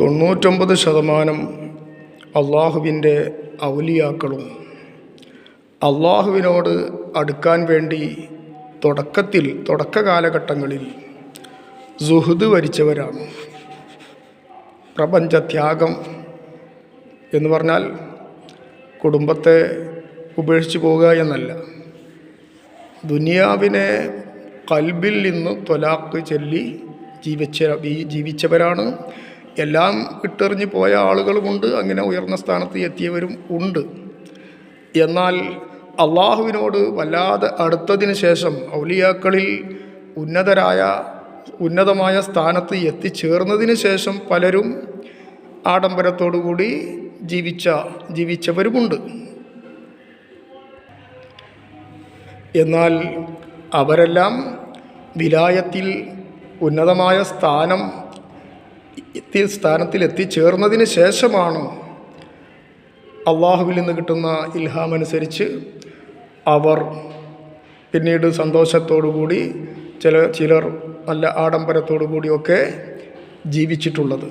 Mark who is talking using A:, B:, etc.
A: തൊണ്ണൂറ്റൊമ്പത് ശതമാനം അള്ളാഹുവിന്റെ ഔലിയാക്കളും അള്ളാഹുവിനോട് അടുക്കാൻ വേണ്ടി തുടക്കത്തിൽ തുടക്ക കാലഘട്ടങ്ങളിൽ സുഹൃദ് വരിച്ചവരാണ്. പ്രപഞ്ചത്യാഗം എന്ന് പറഞ്ഞാൽ കുടുംബത്തെ ഉപേക്ഷിച്ച് പോവുക എന്നല്ല. ദുനിയാവിനെ കൽബിൽ നിന്ന് തൊലാക്ക് ചൊല്ലി ജീവിച്ച ജീവിച്ചവരാണ്. എല്ലാം ഇട്ടെറിഞ്ഞ് പോയ ആളുകളുമുണ്ട്. അങ്ങനെ ഉയർന്ന സ്ഥാനത്ത് എത്തിയവരും ഉണ്ട്. എന്നാൽ അള്ളാഹുവിനോട് വല്ലാതെ അടുത്തതിന് ശേഷം ഔലിയാക്കളിൽ ഉന്നതരായ ഉന്നതമായ സ്ഥാനത്ത് എത്തിച്ചേർന്നതിന് ശേഷം പലരും ആഡംബരത്തോടുകൂടി ജീവിച്ച ജീവിച്ചവരുമുണ്ട്. എന്നാൽ അവരെല്ലാം വിലായത്തിൽ ഉന്നതമായ സ്ഥാനം എത്തി സ്ഥാനത്തിൽ എത്തിച്ചേർന്നതിന് ശേഷമാണ് അള്ളാഹുവിൽ നിന്ന് കിട്ടുന്ന ഇൽഹാം അനുസരിച്ച് അവർ പിന്നീട് സന്തോഷത്തോടുകൂടി ചില ചിലർ നല്ല ആഡംബരത്തോടു കൂടിയൊക്കെ ജീവിച്ചിട്ടുള്ളത്.